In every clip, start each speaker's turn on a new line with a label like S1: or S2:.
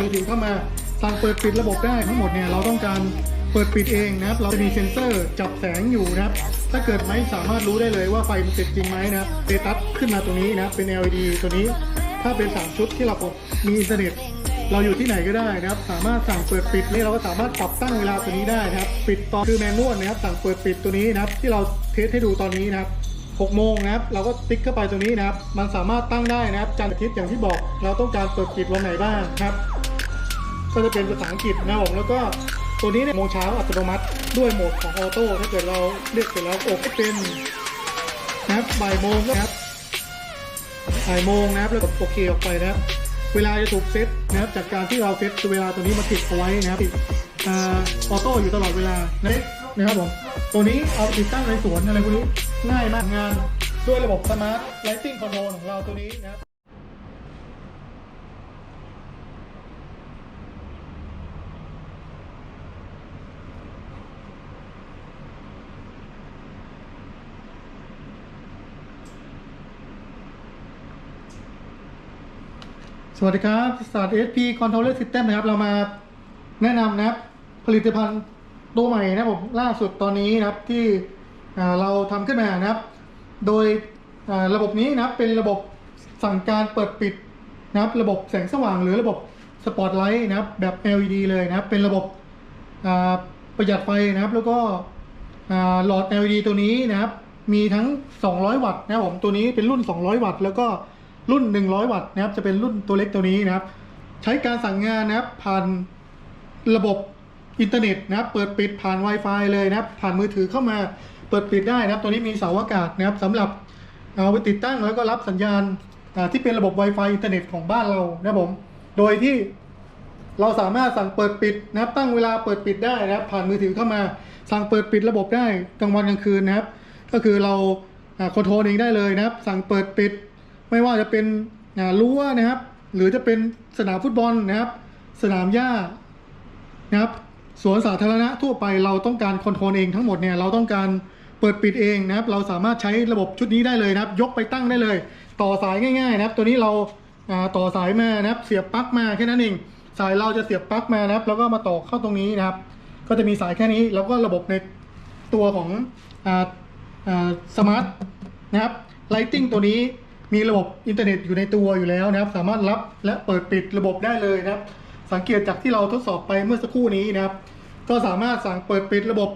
S1: มือถือเข้ามาสั่งเปิดปิดระบบได้ทั้งหมดเนี่ยเราต้องการเปิดปิดเองนะครับ เราจะมีเซ็นเซอร์จับแสงอยู่นะครับ ถ้าเกิดไม่สามารถรู้ได้เลยว่าไฟมันติดจริงไหมนะครับเตตัสขึ้นมาตรงนี้นะครับเป็น LED ตัวนี้ ถ้าเป็นสามชุดที่เรากดมีอินเทอร์เน็ตเราอยู่ที่ไหนก็ได้นะครับ สามารถสั่งเปิดปิดนี่เราก็สามารถปรับตั้งเวลาตัวนี้ได้นะครับ ปิดตอนคือแมนนวลนะครับ สั่งเปิดปิดตัวนี้นะครับ ที่เราเทสให้ดูตอนนี้นะครับ6โมงนะครับ เราก็ติ๊กเข้าไปตรงนี้นะครับ มันสามารถตั้งได้นะครับจันทร์อาทิตย์อย่างที่บอก เราต้องการเปิดปิดวันไหนบ้างครับ ก็จะเป็นภาษาอังกฤษนะครับผมแล้วก็ตัวนี้เนี่ยโมงเช้าอัตโนมัติด้วยโหมดของออโต้ถ้าเกิดเราเลือกเสร็จแล้วโอเคเป็นนะครับบ่ายโมงนะครับบ่ายโมงนะครับแล้วกดโอเคออกไปนะครับเวลาจะถูกเซตนะครับจากการที่เราเซตเวลาตัวนี้มาติดเอาไว้นะครับออโต้อยู่ตลอดเวลานะนะครับผมตัวนี้เอาติดตั้งในสวนอะไรพวกนี้ง่ายมากงานด้วยระบบสมาร์ทไลติ้งคอนโทรลของเราตัวนี้นะครับ สวัสดีครับศาสตร์ SP Controller System นะครับ เรามาแนะนำนะครับ ผลิตภัณฑ์ตัวใหม่นะผมล่าสุดตอนนี้นะครับที่เราทำขึ้นมานะครับ โดยระบบนี้นะครับเป็นระบบสั่งการเปิดปิดนะครับ ระบบแสงสว่างหรือระบบสปอตไลท์นะครับ แบบ LED เลยนะครับ เป็นระบบประหยัดไฟนะครับ แล้วก็อ่าหลอด LED ตัวนี้นะครับ มีทั้ง 200 วัตต์นะผมตัวนี้เป็นรุ่น 200 วัตต์ แล้วก็ รุ่น 100 วัตต์นะครับจะเป็นรุ่นตัวเล็กตัวนี้นะครับ ใช้การสั่งงานนะครับผ่านระบบอินเทอร์เน็ตนะครับ เปิดปิดผ่าน Wi-Fi เลยนะครับ ผ่านมือถือเข้ามาเปิดปิดได้นะครับ ตัวนี้มีเสาอากาศนะครับสำหรับเอาไปติดตั้งแล้วก็รับสัญญาณที่เป็นระบบ Wi-Fi อินเทอร์เน็ตของบ้านเรานะครับผม โดยที่เราสามารถสั่งเปิดปิดนะครับ ตั้งเวลาเปิดปิดได้นะครับ ผ่านมือถือเข้ามา สั่งเปิดปิดระบบได้กลางวันกลางคืนนะครับ ก็คือเราคอนโทรลเองได้เลยนะครับ สั่งเปิดปิด ไม่ว่าจะเป็นอ่ารั้วนะครับ หรือจะเป็นสนามฟุตบอลนะครับ สนามหญ้านะครับสวนสาธารณะทั่วไปเราต้องการคอนโทรลเองทั้งหมดเนี่ยเราต้องการเปิดปิดเองนะครับ เราสามารถใช้ระบบชุดนี้ได้เลยนะครับ ยกไปตั้งได้เลย ต่อสายง่ายๆนะครับ ตัวนี้เราต่อสายมานะครับ เสียบปลั๊กมาแค่นั้นเอง สายเราจะเสียบปลั๊กมานะครับ แล้วก็มาต่อเข้าตรงนี้นะครับ ก็จะมีสายแค่นี้ แล้วก็ระบบในตัวของอสมาร์ทนะครับไลติงตัวนี้ มีระบบอินเทอร์เน็ตอยู่ในตัวอยู่แล้วนะครับ สามารถรับและเปิดปิดระบบได้เลยนะครับ สังเกตจากที่เราทดสอบไปเมื่อสักครู่นี้นะครับ ก็สามารถสั่งเปิดปิดระบบ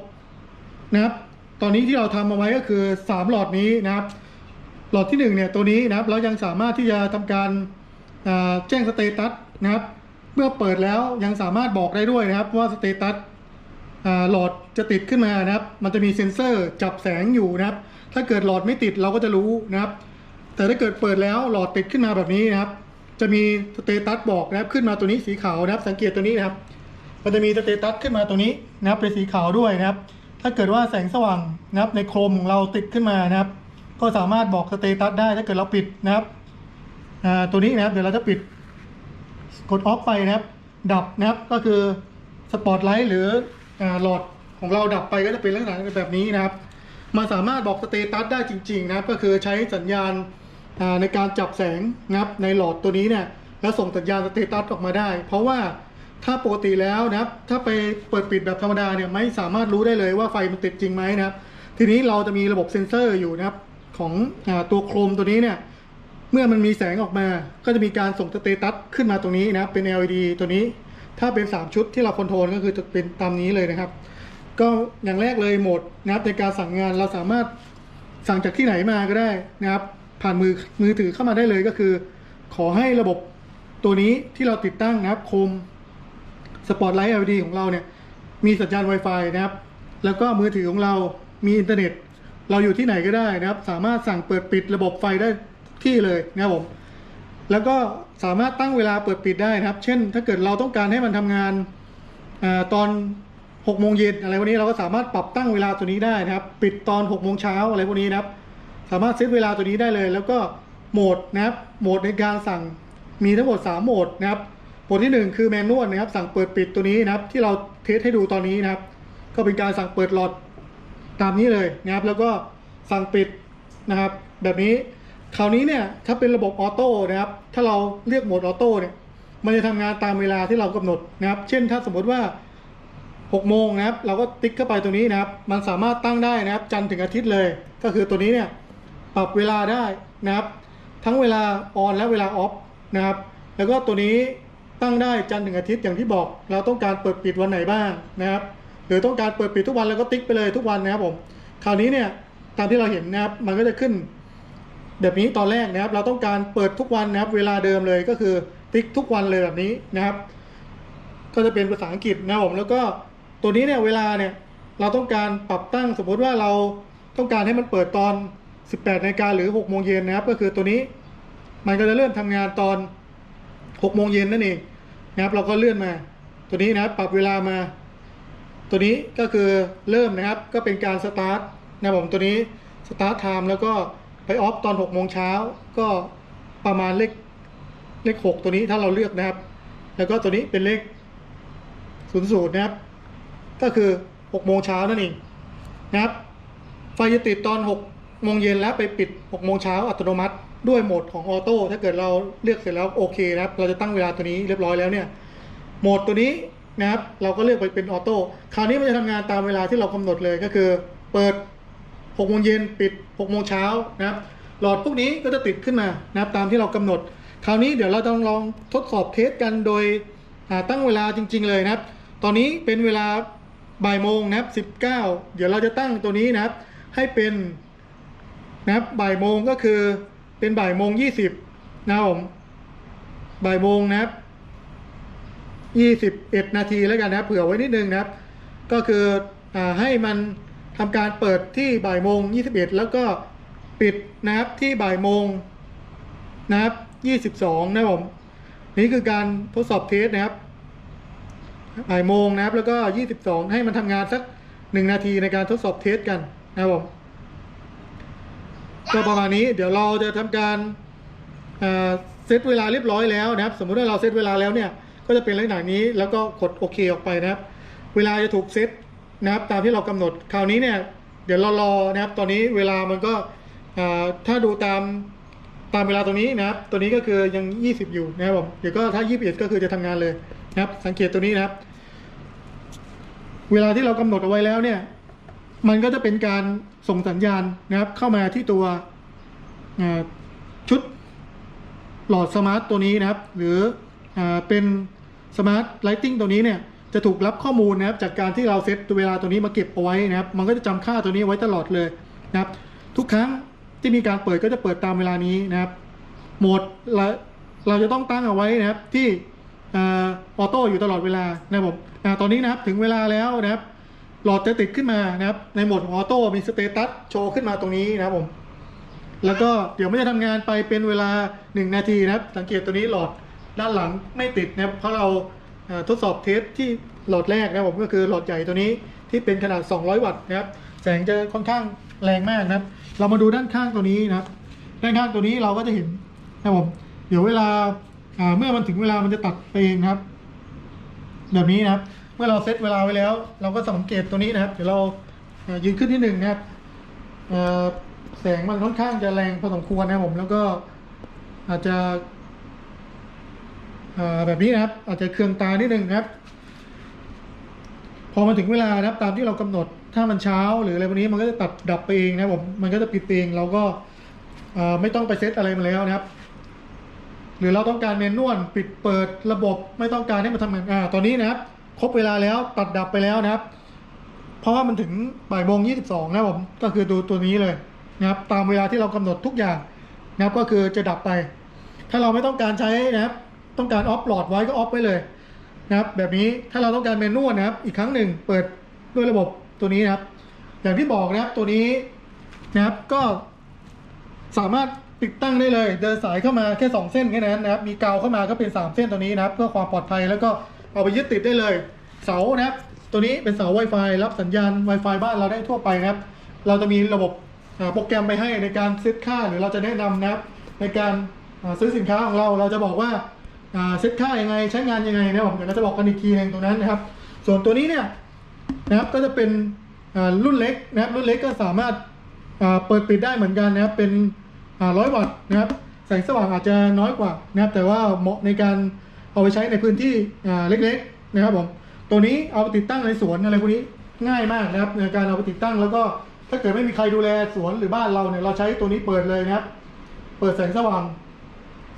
S1: นะครับ ตอนนี้ที่เราทำเอาไว้ก็คือ 3 หลอดนี้นะครับ หลอดที่1เนี่ยตัวนี้นะครับ เรายังสามารถที่จะทำการแจ้งสเตตัสนะครับ เมื่อเปิดแล้วยังสามารถบอกได้ด้วยนะครับ ว่าสเตตัสหลอดจะติดขึ้นมานะครับ มันจะมีเซ็นเซอร์จับแสงอยู่นะครับ ถ้าเกิดหลอดไม่ติดเราก็จะรู้นะครับ แต่ถ้าเกิดเปิดแล้วหลอดติดขึ้นมาแบบนี้นะครับ จะมีสเตตัสบอกนะครับขึ้นมาตัวนี้สีขาวนะครับ สังเกตตัวนี้นะครับ มันจะมีสเตตัสขึ้นมาตัวนี้นะครับเป็นสีขาวด้วยนะครับ ถ้าเกิดว่าแสงสว่างนะครับ ในโครมของเราติดขึ้นมานะครับ ก็สามารถบอกสเตตัสได้ถ้าเกิดเราปิดนะครับตัวนี้นะครับเดี๋ยวเราจะปิดกดออฟไปนะครับ ดับนะครับก็คือสปอตไลท์หรือหลอดของเราดับไปก็จะเป็นลักษณะแบบนี้นะครับ มันสามารถบอกสเตตัสได้จริง ๆ นะครับ ก็คือใช้สัญญาณ ในการจับแสงนะครับในหลอดตัวนี้เนี่ยแล้วส่งสัญญาณสเตตัสออกมาได้ เพราะว่าถ้าปกติแล้วนะครับ ถ้าไปเปิดปิดแบบธรรมดาเนี่ยไม่สามารถรู้ได้เลยว่าไฟมันติดจริงไหมนะครับ ทีนี้เราจะมีระบบเซ็นเซอร์อยู่นะครับ ของอตัวโครมตัวนี้เนี่ย เมื่อมันมีแสงออกมา ก็จะมีการส่งสเตตัสขึ้นมาตรงนี้นะครับ เป็น LED ตัวนี้ ถ้าเป็น 3 ชุดที่เราคอนโทรลก็คือจะเป็นตามนี้เลยนะครับ ก็อย่างแรกเลยโหมดนะครับในการสั่งงานเราสามารถสั่งจากที่ไหนมาก็ได้นะครับ ผ่านมือมือถือเข้ามาได้เลยก็คือ ขอให้ระบบตัวนี้ที่เราติดตั้งนะครับโคมสปอตไลท์ LED ของเราเนี่ย มีสัญญาณ Wi-Fi นะครับ แล้วก็มือถือของเรามีอินเทอร์เน็ต เราอยู่ที่ไหนก็ได้นะครับ สามารถสั่งเปิดปิดระบบไฟได้ทุกที่เลยนะครับผม แล้วก็สามารถตั้งเวลาเปิดปิดได้นะครับ เช่น ถ้าเกิดเราต้องการให้มันทำงานอตอน6โมงเย็นอะไรพวกนี้เราก็สามารถปรับตั้งเวลาตัวนี้ได้นะครับ ปิดตอน6โมงเช้าอะไรพวกนี้นะครับ สามารถเซตเวลาตัวนี้ได้เลย แล้วก็โหมดนะครับโหมดในการสั่งมีทั้งหมด 3 โหมดนะครับโหมดที่ 1 คือแมนนวลนะครับ สั่งเปิดปิดตัวนี้นะครับ ที่เราเทสให้ดูตอนนี้นะครับ ก็เป็นการสั่งเปิดหลอดตามนี้เลยนะครับ แล้วก็สั่งปิดนะครับ แบบนี้คราวนี้เนี่ยถ้าเป็นระบบออโต้นะครับ ถ้าเราเลือกโหมดออโต้เนี่ยมันจะทำงานตามเวลาที่เรากำหนดนะครับ เช่นถ้าสมมติว่า6โมงนะครับ เราก็ติ๊กเข้าไปตัวนี้นะครับ มันสามารถตั้งได้นะครับ จันทร์ถึงอาทิตย์เลย ก็คือตัวนี้เนี่ย ปรับเวลาได้นะครับ ทั้งเวลาออนและเวลาออฟนะครับ แล้วก็ตัวนี้ตั้งได้จันทร์ถึงอาทิตย์อย่างที่บอก เราต้องการเปิดปิดวันไหนบ้างนะครับ หรือต้องการเปิดปิดทุกวันแล้วก็ติ๊กไปเลยทุกวันนะครับผมคราวนี้เนี่ยตามที่เราเห็นนะครับมันก็จะขึ้น แบบนี้ตอนแรกนะครับ เราต้องการเปิดทุกวันนะครับ เวลาเดิมเลยก็คือติ๊กทุกวันเลยแบบนี้นะครับ ก็จะเป็นภาษาอังกฤษนะครับผมแล้วก็ตัวนี้เนี่ยเวลาเนี่ยเราต้องการปรับตั้งสมมติว่าเราต้องการให้มันเปิดตอน 18นาฬิกาหรือ6โมงเย็นนะครับ ก็คือตัวนี้มันก็จะเริ่มทำงานตอน6โมงเย็นนั่นเองนะครับ เราก็เลื่อนมา ตัวนี้นะครับปรับเวลามา ตัวนี้ก็คือเริ่มนะครับ ก็เป็นการสตาร์ทนะผมตัวนี้สตาร์ทไทม์แล้วก็ไปออฟตอน6โมงเช้าก็ประมาณเลขเลข 6 ตัวนี้ถ้าเราเลือกนะครับ แล้วก็ตัวนี้เป็นเลขศูนย์ศูนย์นะครับ ก็คือ6โมงเช้านั่นเองนะครับ ไฟจะติดตอน6 โมงเย็นแล้วไปปิด6โมงเช้าอัตโนมัติด้วยโหมดของออโต้ถ้าเกิดเราเลือกเสร็จแล้วโอเคนะครับเราจะตั้งเวลาตัวนี้เรียบร้อยแล้วเนี่ยโหมดตัวนี้นะครับเราก็เลือกไปเป็นออโต้คราวนี้มันจะทำงานตามเวลาที่เรากำหนดเลยก็คือ เปิด6โมงเย็นปิด6โมงเช้านะครับหลอดพวกนี้ก็จะติดขึ้นมานะครับตามที่เรากำหนด คราวนี้เดี๋ยวเราต้องลองทดสอบเทสกันโดยตั้งเวลาจริง ๆ เลยนะครับ ตอนนี้เป็นเวลาบ่ายโมงนะครับ 19 เดี๋ยวเราจะตั้งตัวนี้นะครับ ให้เป็น นะครับบ่ายโมงก็คือเป็นบ่ายโมง20นะครับผมบ่ายโมงนะครับ21นาทีแล้วกันนะครับ เผื่อไว้นิดนึงนะครับ ก็คืออให้มันทำการเปิดที่บ่ายโมง21แล้วก็ปิดนะครับที่บ่ายโมงนะครับ22นะครับผมนี่คือการทดสอบเทสนะครับบ่ายโมงนะครับ แล้วก็22ให้มันทำงานสัก1นาทีในการทดสอบเทสกันนะครับผม ก็ประมาณนี้เดี๋ยวเราจะทำการเซตเวลาเรียบร้อยแล้วนะครับ สมมุติว่าเราเซตเวลาแล้วเนี่ยก็จะเป็นลักษณะนี้แล้วก็กดโอเคออกไปนะครับ เวลาจะถูกเซตนะครับตามที่เรากำหนดคราวนี้เนี่ยเดี๋ยวเรารอนะครับ ตอนนี้เวลามันก็ถ้าดูตามตามเวลาตรงนี้นะครับ ตัวนี้ก็คือยัง 20 อยู่นะครับผมเดี๋ยวก็ถ้า 21 ก็คือจะทำงานเลยนะครับ สังเกตตัวนี้นะครับ เวลาที่เรากำหนดเอาไว้แล้วเนี่ย มันก็จะเป็นการส่งสัญญาณนะครับ เข้ามาที่ตัวชุดหลอดสมาร์ตตัวนี้นะครับ หรืออเป็นสมาร์ทไลทิงตัวนี้เนี่ยจะถูกรับข้อมูลนะครับ จากการที่เราเซตตัวเวลาตัวนี้มาเก็บเอาไว้นะครับ มันก็จะจำค่าตัวนี้ไว้ตลอดเลยนะครับ ทุกครั้งที่มีการเปิดก็จะเปิดตามเวลานี้นะครับโหมดเราจะต้องตั้งเอาไว้นะครับที่ออโต้อยู่ตลอดเวลานะครับผมตอนนี้นะครับถึงเวลาแล้วนะครับ หลอดจะติดขึ้นมานะครับ ในโหมดของออโต้มีสเตตัสโชว์ขึ้นมาตรงนี้นะครับผม แล้วก็เดี๋ยวไมันจะทำงานไปเป็นเวลา 1 นาทีนะครับ สังเกตตัวนี้หลอดด้านหลังไม่ติดนะครับเพราะเราทดสอบเทสที่หลอดแรกนะครับผมก็คือหลอดใหญ่ตัวนี้ที่เป็นขนาด 200 วัตต์นะครับ แสงจะค่อนข้างแรงมากนะครับ เรามาดูด้านข้างตัวนี้นะครับ ด้านข้างตัวนี้เราก็จะเห็นนะครับผมเดี๋ยวเวลาเมื่อมันถึงเวลามันจะตัดไปเองครับ แบบนี้นะครับ มื่อเราเซตเวลาไว้แล้ว เราก็สังเกตตัวนี้นะครับ เดี๋ยวเรายืนขึ้นที่หนึ่งนะครับแสงมันค่อนข้างจะแรงพอสมควรนะผมแล้วก็อาจจะแบบนี้นะครับ อาจจะเคืองตานิดนึงนะครับ พอมาถึงเวลานะครับ ตามที่เรากำหนดถ้ามันเช้าหรืออะไรพวกนี้มันก็จะตัดดับไปเองนะผมมันก็จะปิดเองเราก็ไม่ต้องไปเซตอะไรมาแล้วนะครับ หรือเราต้องการเมนนวลปิดเปิดระบบไม่ต้องการให้มันทำงานอ่าตอนนี้นะครับ ครบเวลาแล้วตัดดับไปแล้วนะครับ เพราะว่ามันถึงบ่ายโมงยี่สิบสองนะผมก็คือดูตัวนี้เลยนะครับ ตามเวลาที่เรากำหนดทุกอย่างนะครับก็คือจะดับไป ถ้าเราไม่ต้องการใช้นะครับ ต้องการออฟหลอดไว้ก็ออฟไว้เลยนะครับ แบบนี้ถ้าเราต้องการเมนนวลนะครับ อีกครั้งหนึ่งเปิดด้วยระบบตัวนี้นะครับ อย่างที่บอกนะครับตัวนี้นะครับก็สามารถติดตั้งได้เลย เดินสายเข้ามาแค่ 2 เส้นแค่นั้นนะครับ มีกาวเข้ามาก็เป็น 3 เส้นตัวนี้นะครับ เพื่อความปลอดภัยแล้วก็ เอาไปยึดติดได้เลย เสานะครับ ตัวนี้เป็นเสา Wi-Fi รับสัญญาณ Wi-Fi บ้านเราได้ทั่วไปนะครับ เราจะมีระบบโปรแกรมไปให้ในการเซตค่าหรือเราจะแนะนำนะครับ ในการซื้อสินค้าของเราเราจะบอกว่าเซตค่ายังไงใช้งานยังไงนะครับผมเดี๋ยวเราจะบอกกันอีกทีหนึงตรงนั้นนะครับ ส่วนตัวนี้เนี่ยนะครับก็จะเป็นรุ่นเล็กนะครับรุ่นเล็กก็สามารถเปิดปิดได้เหมือนกันนะครับเป็นร้อยวัตต์นะครับแสงสว่างอาจจะน้อยกว่านะครับแต่ว่าเหมาะในการ เอาไปใช้ในพื้นที่เล็กๆนะครับผมตัวนี้เอาไปติดตั้งในสวนอะไรพวกนี้ง่ายมากนะครับในการเอาไปติดตั้งแล้วก็ถ้าเกิดไม่มีใครดูแลสวนหรือบ้านเราเนี่ยเราใช้ตัวนี้เปิดเลยนะครับ เปิดแสงสว่าง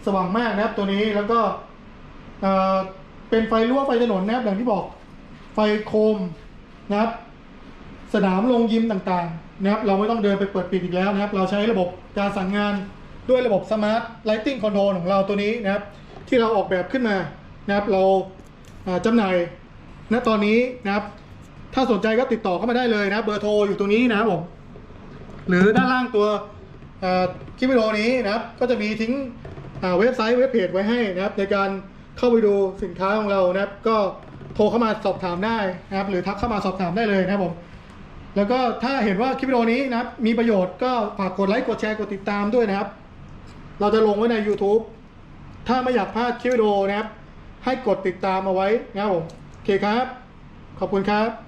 S1: สว่างมากนะครับตัวนี้แล้วก็เอ่อเป็นไฟรั้วไฟถนนนะครับอย่างที่บอกไฟโคมนะครับ สนามลงยิมต่างๆนะครับเราไม่ต้องเดินไปเปิดปิดอีกแล้วนะครับ เราใช้ระบบการสั่งงานด้วยระบบสมาร์ทไลทิงคอนโทรลของเราตัวนี้นะครับ ที่เราออกแบบขึ้นมานะครับเราเอ่อจำหน่ายณตอนนี้นะครับ ถ้าสนใจก็ติดต่อเข้ามาได้เลยนะเบอร์โทรอยู่ตรงนี้นะครับผมหรือด้านล่างตัวคลิปวิดีโอนี้นะครับ ก็จะมีทิ้งเว็บไซต์เว็บเพจไว้ให้นะครับ ในการเข้าไปดูสินค้าของเรานะครับ ก็โทรเข้ามาสอบถามได้นะครับ หรือทักเข้ามาสอบถามได้เลยนะครับผมแล้วก็ถ้าเห็นว่าคลิปวิดีโอนี้นะครับ มีประโยชน์ก็ฝากกดไลค์กดแชร์กดติดตามด้วยนะครับ เราจะลงไว้ใน YouTube ถ้าไม่อยากพลาดคลิปวิดีโอนะครับ ให้กดติดตามเอาไว้นะครับผมโอเคครับ ขอบคุณครับ